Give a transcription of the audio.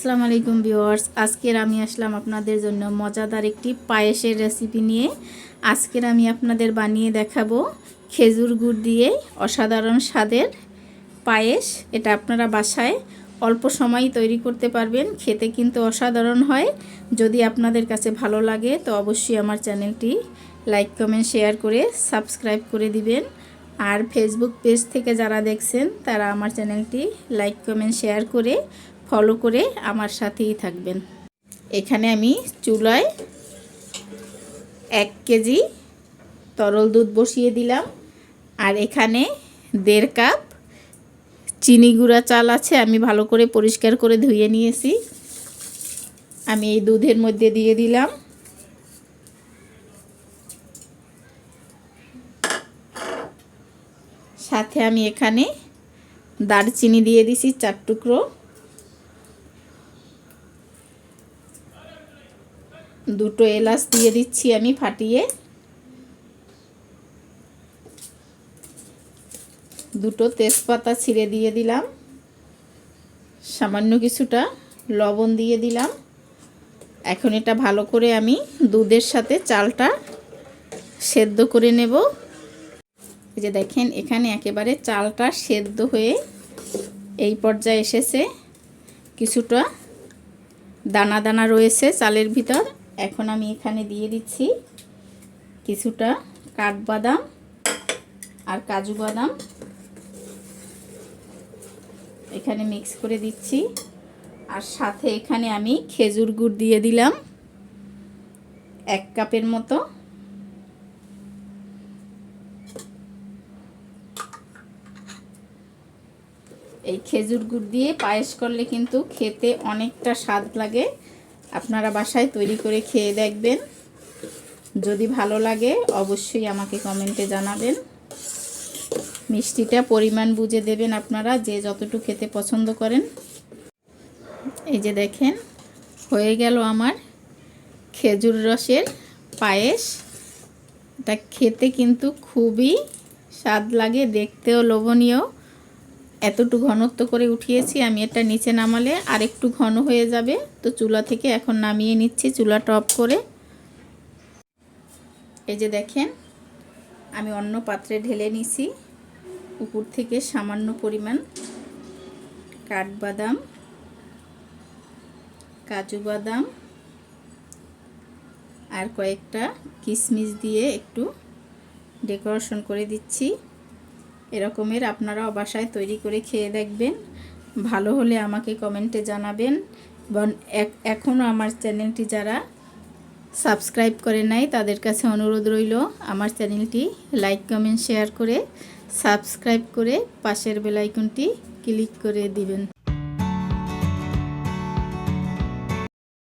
আসসালামু আলাইকুম ভিউয়ার্স। আজকের আমি আসলাম আপনাদের জন্য মজাদার একটি পায়েসের রেসিপি নিয়ে। আজকের আমি আপনাদের বানিয়ে দেখাবো খেজুর গুড় দিয়ে অসাধারণ স্বাদের পায়েস। এটা আপনারা বাসায় অল্প সময় তৈরি করতে পারবেন, খেতে কিন্তু অসাধারণ হয়। যদি আপনাদের কাছে ভালো লাগে, তো অবশ্যই আমার চ্যানেলটি লাইক, কমেন্ট, শেয়ার করে সাবস্ক্রাইব করে দিবেন। আর ফেসবুক পেজ থেকে যারা দেখছেন, তারা আমার চ্যানেলটি লাইক, কমেন্ট, শেয়ার করে ফলো করে আমার সাথেই থাকবেন। এখানে আমি চুলায় এক কেজি তরল দুধ বসিয়ে দিলাম। আর এখানে দেড় কাপ চিনি গুঁড়া চাল আছে, আমি ভালো করে পরিষ্কার করে ধুয়ে নিয়েছি। আমি এই দুধের মধ্যে দিয়ে দিলাম। সাথে আমি এখানে দারচিনি দিয়ে দিছি, চার টুকরো। দুটো এলাচ দিয়ে দিচ্ছি আমি ফাটিয়ে। দুটো তেজপাতা ছিঁড়ে দিয়ে দিলাম। সামান্য কিছুটা লবণ দিয়ে দিলাম। এখন এটা ভালো করে আমি দুধের সাথে চালটা সেদ্ধ করে নেব। এই যে দেখেন, এখানে একেবারে চালটা সেদ্ধ হয়ে এই পর্যায়ে এসেছে। কিছুটা দানা দানা রয়েছে চালের ভিতর। এখন আমি এখানে দিয়ে দিচ্ছি কিছুটা কাঠবাদাম আর কাজু বাদাম। এখানে মিক্স করে দিচ্ছি। আর সাথে এখানে আমি খেজুর গুড় দিয়ে দিলাম এক কাপের মতো। এই খেজুর গুড় দিয়ে পায়েস করলে কিন্তু খেতে অনেকটা স্বাদ লাগে। আপনারা বাসায় তৈরি করে খেয়ে দেখবেন। যদি ভালো লাগে, অবশ্যই আমাকে কমেন্টে জানাবেন। মিষ্টিটা পরিমাণ বুঝে দেবেন আপনারা, যে যতটুকু খেতে পছন্দ করেন। এই যে দেখেন, হয়ে গেল আমার খেজুর রসের পায়েস। এটা খেতে কিন্তু খুবই স্বাদ লাগে, দেখতেও লোভনীয়। এতটু ঘনত্ব করে উঠিয়েছি, আমি এটা নিচে নামালে আর একটু ঘন হয়ে যাবে। তো চুলা থেকে এখন নামিয়ে নিচ্ছি, চুলা টপ করে। এই যে দেখেন, আমি অন্য পাত্রে ঢেলে নিছি। উপর থেকে সামান্য পরিমাণ কাঠবাদাম, কাজু বাদাম আর কয়েকটা কিশমিশ দিয়ে একটু ডেকোরেশন করে দিচ্ছি। এরকমের আপনারাও বাসায় তৈরি করে খেয়ে দেখবেন। ভালো হলে আমাকে কমেন্টে জানাবেন। বন এখনও আমার চ্যানেলটি যারা সাবস্ক্রাইব করে নাই, তাদের কাছে অনুরোধ রইল, আমার চ্যানেলটি লাইক, কমেন্ট, শেয়ার করে সাবস্ক্রাইব করে পাশের বেলাইকনটি ক্লিক করে দিবেন।